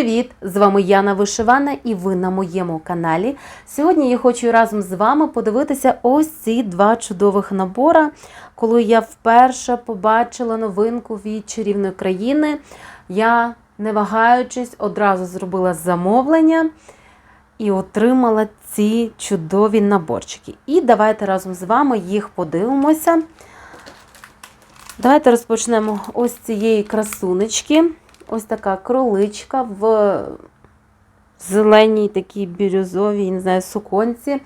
Привіт! З вами Яна Вишивана і ви на моєму каналі. Сьогодні я хочу разом з вами подивитися ось ці два чудових набора. Коли я вперше побачила новинку від чарівної країни, я, не вагаючись, одразу зробила замовлення і отримала ці чудові наборчики. І давайте разом з вами їх подивимося. Давайте розпочнемо ось цієї красунечки. Ось така кроличка в зеленій такій бірюзовій, не знаю, суконці.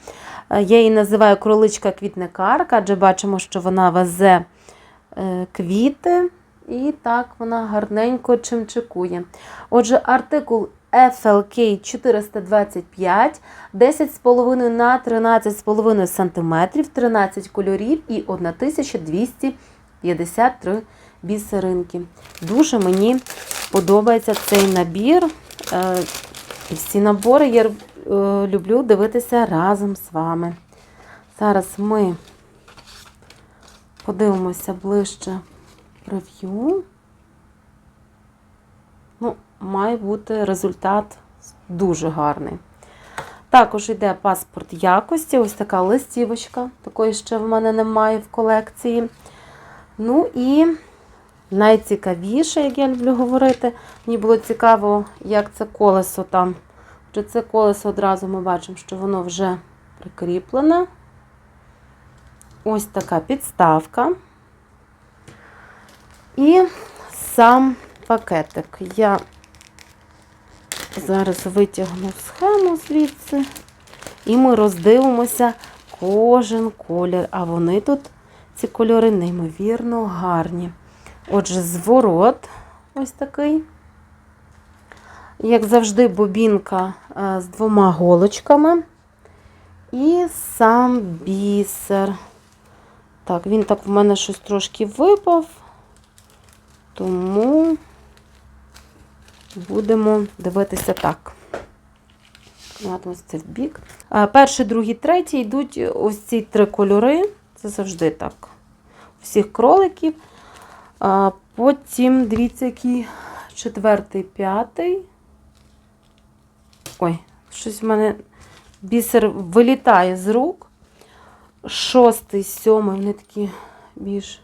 Е, Я її називаю кроличка-квітникарка, адже бачимо, що вона везе е, квіти. І так вона гарненько чимчикує. Отже, артикул FLK 425, 10,5 на 13,5 см, 13 кольорів і 1253 бісеринки. Дуже мені подобається цей набір. Е, І всі набори я е, люблю дивитися разом з вами. Зараз ми подивимося ближче прев'ю. Ну, має бути результат дуже гарний. Також йде паспорт якості, ось така листівочка. Такої ще в мене немає в колекції. Ну і найцікавіше, як я люблю говорити, мені було цікаво, як це колесо там. Отже, це колесо одразу ми бачимо, що воно вже прикріплене. Ось така підставка. І сам пакетик. Я зараз витягну схему звідси, і ми роздивимося кожен колір. А вони тут, ці кольори, неймовірно гарні. Отже, зворот ось такий. Як завжди, бобінка е, з двома голочками. І сам бісер. Так, він так в мене щось трошки випав, тому будемо дивитися так. Це в бік. Е, Перший, другий, третій йдуть ось ці три кольори. Це завжди так. У всіх кроликів. А Потім, дивіться, який четвертий, п'ятий. Ой, щось в мене бісер вилітає з рук. Шостий, сьомий, вони такі більш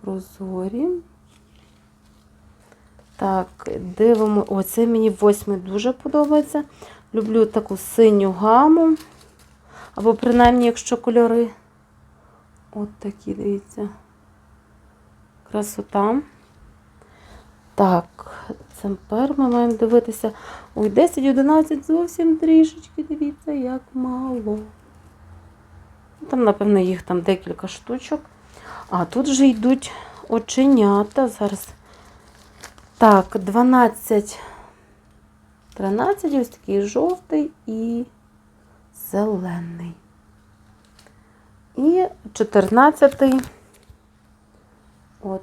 прозорі. Так, дивимо. О, це мені восьмий дуже подобається. Люблю таку синю гаму. Або, принаймні, якщо кольори. От такі, дивіться. Красота. Так, тепер ми маємо дивитися. Ой, 10-11 зовсім трішечки, дивіться, як мало. Там, напевно, їх там декілька штучок. А тут вже йдуть оченята. Зараз. Так, 12, 13, ось такий жовтий і зелений. І 14. От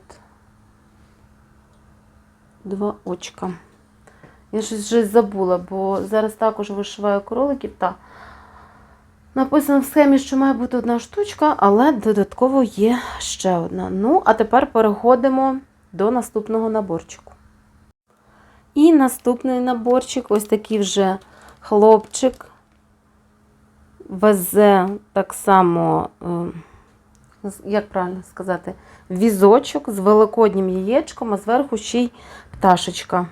два очка. Я щось вже забула, бо зараз також вишиваю кроликів. Та написано в схемі, що має бути одна штучка, але додатково є ще одна. Ну, а тепер переходимо до наступного наборчику. І наступний наборчик ось такий вже хлопчик. Везе так само, е, як правильно сказати, візочок з великоднім яєчком, а зверху ще й пташечка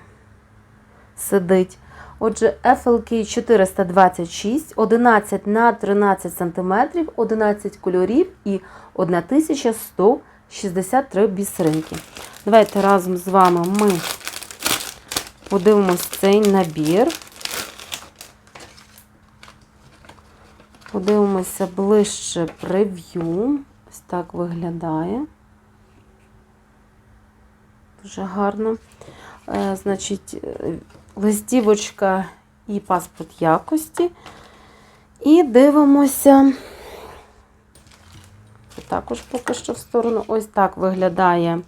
сидить. Отже, FLK 426, 11 на 13 см, 11 кольорів і 1163 бісеринки. Давайте разом з вами ми подивимось цей набір. Подивимося ближче прев'ю. Ось так виглядає. Дуже гарно. Е, Значить, е, листівочка і паспорт якості. І дивимося, також поки що в сторону, ось так виглядає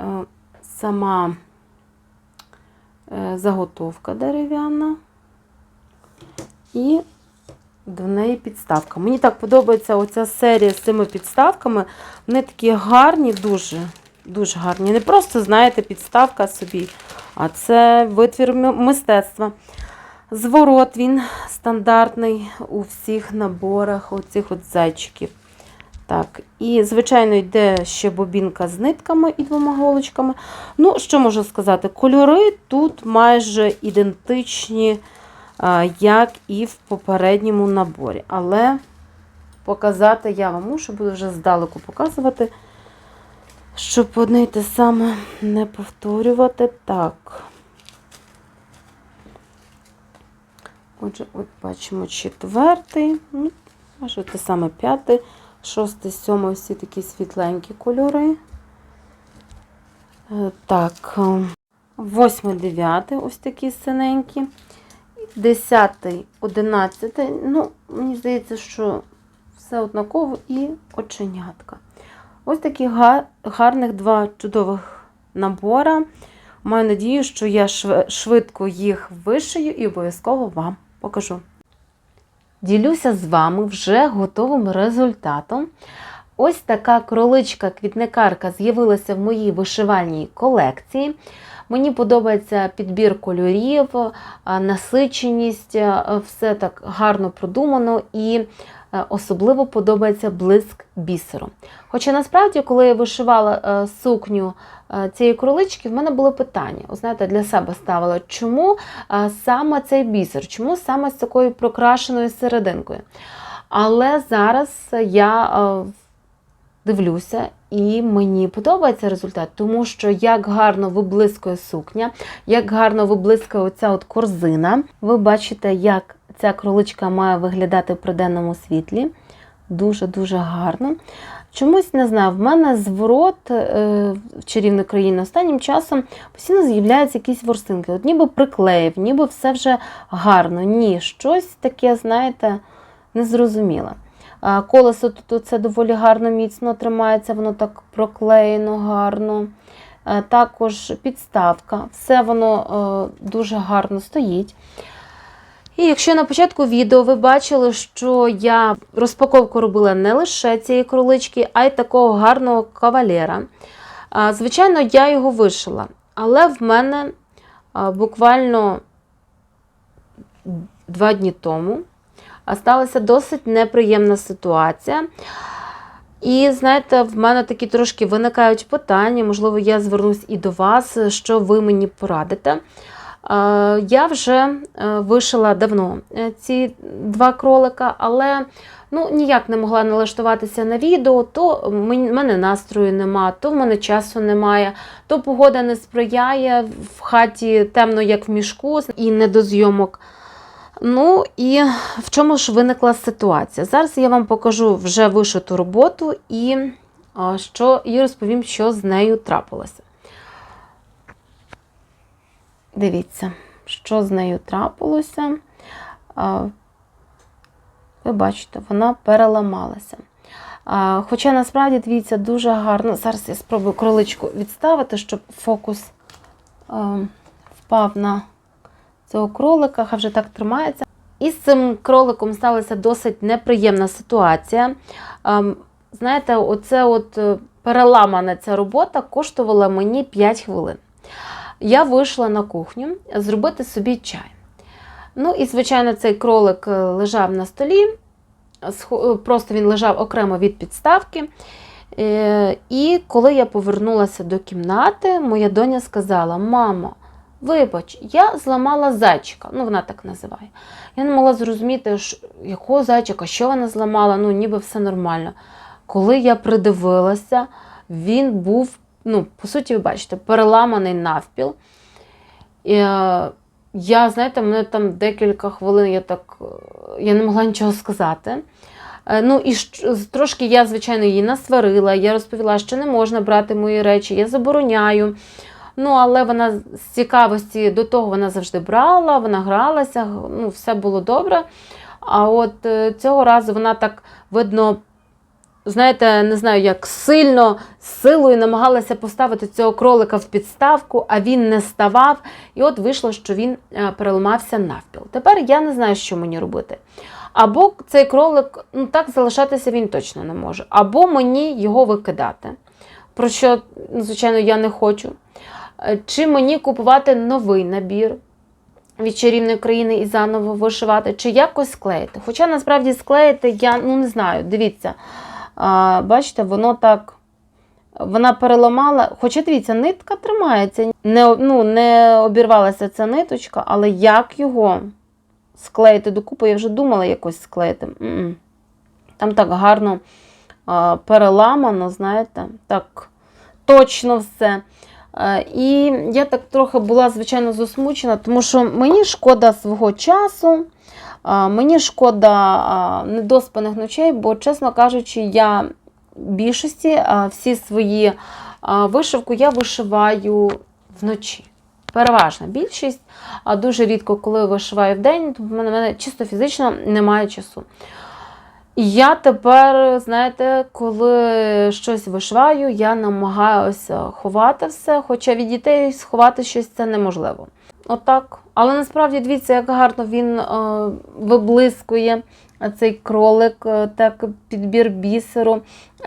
е, сама заготовка дерев'яна. І до неї підставка. Мені так подобається оця серія з цими підставками. Вони такі гарні, дуже, дуже гарні. Не просто, знаєте, підставка собі, а це витвір мистецтва. Зворот він стандартний у всіх наборах оцих от зайчиків. Так, і, звичайно, йде ще бобінка з нитками і двома голочками. Ну, що можу сказати? Кольори тут майже ідентичні, як і в попередньому наборі. Але показати я вам мушу, буду вже здалеку показувати, щоб одне й те саме не повторювати. Так. Отже, от бачимо четвертий, ну, може те саме п'ятий, шостий, сьомий, всі такі світленькі кольори. Е, Так, е, восьмий, дев'ятий, ось такі синенькі. Десятий, одинадцятий. Ну, мені здається, що все однаково і оченятка. Ось такі гарних два чудових набора. Маю надію, що я швидко їх вишию і обов'язково вам покажу. Ділюся з вами вже готовим результатом. Ось така кроличка-квітникарка з'явилася в моїй вишивальній колекції. Мені подобається підбір кольорів, насиченість, все так гарно продумано і е, особливо подобається блиск бісеру. Хоча насправді, коли я вишивала е, сукню е, цієї кролички, в мене було питання. О, знаєте, для себе ставила, чому е, саме цей бісер, чому саме з такою прокрашеною серединкою. Але зараз я е, дивлюся, і мені подобається результат, тому що як гарно виблискує сукня, як гарно виблискує оця от корзина. Ви бачите, як ця кроличка має виглядати при денному світлі. Дуже-дуже гарно. Чомусь не знаю, в мене зворот е, в чарівну країну останнім часом постійно з'являються якісь ворсинки. От ніби приклеїв, ніби все вже гарно. Ні, щось таке, знаєте, незрозуміле. Колесо тут це доволі гарно міцно тримається, воно так проклеєно гарно. Е, Також підставка, все воно е, дуже гарно стоїть. І якщо на початку відео ви бачили, що я розпаковку робила не лише цієї кролички, а й такого гарного кавалера. Звичайно, я його вишила, але в мене буквально два дні тому сталася досить неприємна ситуація. І знаєте, в мене такі трошки виникають питання, можливо, я звернусь і до вас, що ви мені порадите. Е, Я вже е, вишила давно е, ці два кролика, але ну, ніяк не могла налаштуватися на відео, то в мене настрою нема, то в мене часу немає, то погода не сприяє, в хаті темно, як в мішку, і не до зйомок. Ну і в чому ж виникла ситуація? Зараз я вам покажу вже вишиту роботу і, що, і розповім, що з нею трапилося. Дивіться, що з нею трапилося. Ви бачите, вона переламалася. Хоча насправді, дивіться, дуже гарно. Зараз я спробую кроличку відставити, щоб фокус впав на цього кролика, хай вже так тримається. І з цим кроликом сталася досить неприємна ситуація. Ем, Знаєте, оце от е, переламана ця робота коштувала мені 5 хвилин. Я вийшла на кухню зробити собі чай. Ну і, звичайно, цей кролик е, лежав на столі, е, просто він лежав окремо від підставки. І коли я повернулася до кімнати, моя доня сказала: Мамо, Вибач, я зламала зайчика, ну вона так називає. Я не могла зрозуміти, якого зайчика, що вона зламала, ну ніби все нормально. Коли я придивилася, він був, ну, по суті, ви бачите, переламаний навпіл. І, е, я, знаєте, мене там декілька хвилин я так е, я не могла нічого сказати. Е, Ну і трошки я, звичайно, її насварила. Я розповіла, що не можна брати мої речі, я забороняю. Ну, але вона з цікавості до того вона завжди брала, вона гралася, ну, все було добре. А от е, цього разу вона так, видно, знаєте, не знаю, як сильно, силою намагалася поставити цього кролика в підставку, а він не ставав. І от вийшло, що він е, переламався навпіл. Тепер я не знаю, що мені робити. Або цей кролик, ну так залишатися він точно не може, або мені його викидати. Про що, звичайно, я не хочу. Е, Чи мені купувати новий набір від чарівної країни і заново вишивати, чи якось склеїти. Хоча насправді склеїти я ну не знаю, дивіться, а, бачите, воно так. Вона переламала, хоча дивіться, нитка тримається, не, ну, не обірвалася ця ниточка, але як його склеїти докупи, я вже думала якось склеїти. М-м. Там так гарно а, переламано, знаєте, так точно все. Е, І я так трохи була, звичайно, засмучена, тому що мені шкода свого часу, мені шкода недоспаних ночей, бо, чесно кажучи, я в більшості всі свої вишивку я вишиваю вночі. Переважна більшість, а дуже рідко, коли вишиваю то в мене, в мене чисто фізично немає часу. Я тепер, знаєте, коли щось вишиваю, я намагаюся ховати все, хоча від дітей сховати щось це неможливо. Отак. Але насправді дивіться, як гарно він е, виблискує е, цей кролик, е, так підбір бісеру.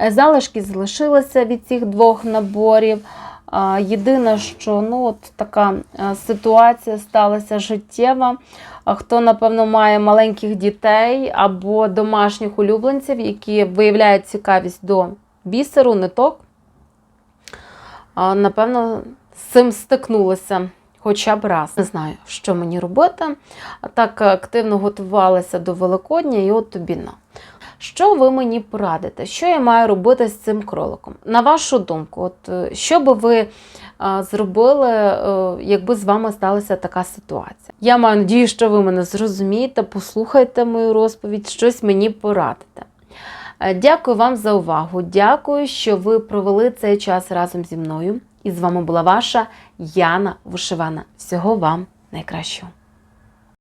Залишки залишилися від цих двох наборів. Єдине, що ну, от така е, ситуація сталася життєва. Хто, напевно, має маленьких дітей або домашніх улюбленців, які виявляють цікавість до бісеру, ниток, напевно, з цим стикнулися хоча б раз. Не знаю, що мені робити. Так активно готувалася до Великодня, і от тобі на. Що ви мені порадите? Що я маю робити з цим кроликом? На вашу думку, от е, що би ви а, зробили, е, якби з вами сталася така ситуація? Я маю надію, що ви мене зрозумієте, послухайте мою розповідь, щось мені порадите. Е, Дякую вам за увагу. Дякую, що ви провели цей час разом зі мною. І з вами була ваша Яна Вишивана. Всього вам найкращого.